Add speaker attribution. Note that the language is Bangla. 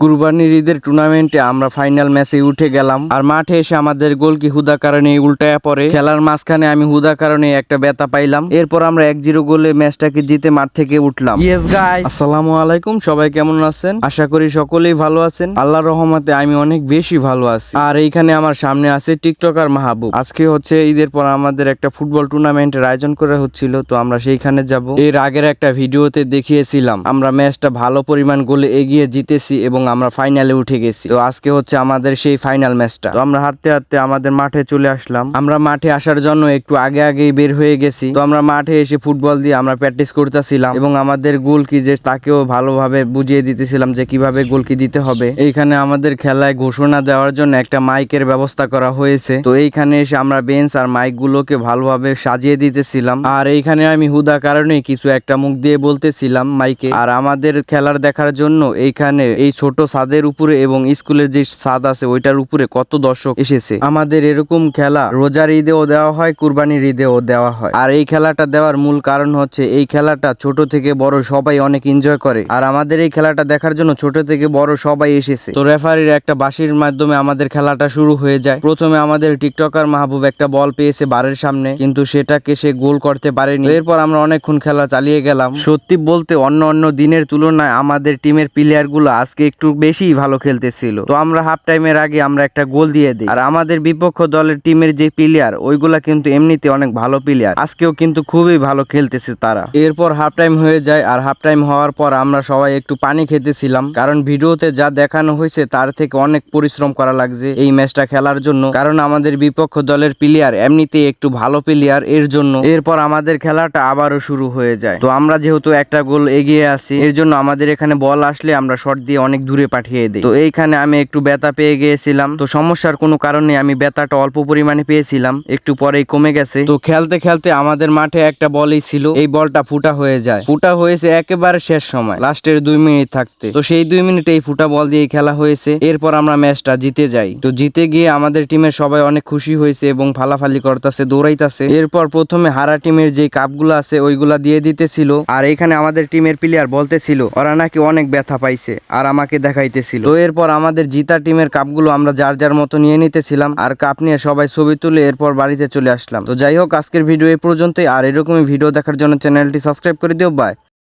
Speaker 1: কুরবানির ঈদের টুর্নামেন্টে আমরা ফাইনাল ম্যাচে উঠে গেলাম। আর মাঠে এসে আমাদের গোল কি হুদা কারণে উল্টায়া পড়ে। খেলার মাঝখানে আমি হুদা কারণে একটা ব্যথা পাইলাম। এরপর আমরা এক জিরো গোলে ম্যাচটাকে জিতে মাঠ থেকে উঠলাম। ইয়েস গাই আসসালামু আলাইকুম সবাই কেমন আছেন? আশা করি সকলেই ভালো আছেন। আল্লাহ রহমতে আমি অনেক বেশি ভালো আছি। আর এইখানে আমার সামনে আছে টিকটকার মাহবুব। আজকে হচ্ছে ঈদের পর আমাদের একটা ফুটবল টুর্নামেন্টের আয়োজন করা হচ্ছিল তো আমরা সেইখানে যাব। এর আগের একটা ভিডিওতে দেখিয়েছিলাম আমরা ম্যাচটা ভালো পরিমাণ গোলে এগিয়ে জিতেছি এবং আমরা ফাইনালে উঠে গেছি। তো আজকে হচ্ছে আমাদের সেই ফাইনাল ম্যাচটা তো আমরা হাঁটতে হাঁটতে আমাদের মাঠে চলে আসলাম। আমরা মাঠে আসার জন্য একটু আগে আগেই বের হয়ে গেছি। তো আমরা মাঠে এসে ফুটবল দিয়ে আমরা প্র্যাকটিস করতেছিলাম এবং আমাদের গোল কি যে তাকেও ভালোভাবে বুঝিয়ে দিতেছিলাম যে কীভাবে গোল কি দিতে হবে। এইখানে আমাদের খেলায় ঘোষণা দেওয়ার জন্য একটা মাইকের ব্যবস্থা করা হয়েছে। তো এইখানে এসে আমরা বেঞ্চ আর মাইক গুলোকে ভালোভাবে সাজিয়ে দিতেছিলাম। আর এইখানে আমি হুদা কারণে কিছু একটা মুখ দিয়ে বলতেছিলাম মাইকে। আর আমাদের খেলার দেখার জন্য এইখানে এই ছোট ছাদের উপরে এবং স্কুলের যে ছাদ আছে, ওইটার উপরে কত দর্শক এসেছে। আমাদের এরকম খেলা রোজার ঈদেও দেওয়া হয়, কুরবানির ঈদেও দেওয়া হয়। আর এই খেলাটা দেওয়ার মূল কারণ হচ্ছে, এই খেলাটা ছোট থেকে বড় সবাই অনেক এনজয় করে। আর আমাদের এই খেলাটা দেখার জন্য ছোট থেকে বড় সবাই এসেছে। তো রেফারির একটা বাঁশির মাধ্যমে আমাদের খেলাটা শুরু হয়ে যায়। প্রথমে আমাদের টিকটকার মাহবুব একটা বল পেয়েছে বারের সামনে, কিন্তু সেটাকে সে গোল করতে পারেনি। এরপর আমরা অনেকক্ষণ খেলা চালিয়ে গেলাম। সত্যি বলতে অন্য অন্য দিনের তুলনায় আমাদের টিমের প্লেয়ারগুলো আজকে একটু বেশি ভালো খেলতেছিল। তো আমরা হাফ টাইমের আগে আমরা একটা গোল দিয়ে দিই। আর আমাদের বিপক্ষ দলের টিমের যে প্লেয়ার ওইগুলা কিন্তু এমনিতে অনেক ভালো প্লেয়ার আজকেও কিন্তু খুবই ভালো খেলতেছে তারা। এরপর হাফ টাইম হয়ে যায় আর হাফ টাইম হওয়ার পর আমরা সবাই একটু পানি খেতেছিলাম। কারণ ভিডিওতে যা দেখানো হয়েছে, তার থেকে অনেক পরিশ্রম করা লাগছে এই ম্যাচটা খেলার জন্য। কারণ আমাদের বিপক্ষ দলের প্লেয়ার এমনিতেই একটু ভালো প্লেয়ার এর জন্য। এরপর আমাদের খেলাটা আবারও শুরু হয়ে যায়। তো আমরা যেহেতু একটা গোল এগিয়ে আছি, এর জন্য আমাদের এখানে বল আসলে আমরা শট দিয়ে অনেক দূরে পাঠিয়ে দিই। তো এইখানে আমি একটু ব্যথা পেয়ে গিয়েছিলাম। তো সমস্যার কোনো কারণে আমি ব্যথাটা অল্প পরিমাণে পেয়েছিলাম। একটু পরেই কমে গেছে। তো খেলতে খেলতে আমাদের মাঠে একটা বলই ছিল, এই বলটা ফুটা হয়ে যায়। ফুটা হয়েছে একেবারে শেষ সময়, লাস্টের দুই মিনিট থাকতে। তো সেই দুই মিনিটে এই ফুটা বল দিয়ে খেলা হয়েছে। এরপর আমরা ম্যাচটা জিতে যাই। তো জিতে গিয়ে আমাদের টিমের সবাই অনেক খুশি হয়েছে এবং ফালাফালি করতেছে, দৌড়াইতেছে। এরপর প্রথমে হারা টিমের যে কাপগুলো আছে, ওইগুলা দিয়ে দিতেছিল। আর এখানে আমাদের টিমের প্লেয়ার বলতেছিল, ওরা নাকি অনেক ব্যথা পাইছে, আর আমাকে দেখাইতেছিল। তো এরপর আমাদের জিতা টিমের কাপগুলো আমরা যার যার মতো নিয়ে নিতেছিলাম, আর কাপ নিয়ে সবাই ছবি তুলে এরপর বাড়িতে চলে আসলাম। তো যাই হোক, আজকের ভিডিও এই পর্যন্তই, আর এরকমই ভিডিও দেখার জন্য চ্যানেলটি সাবস্ক্রাইব করে দিও বাই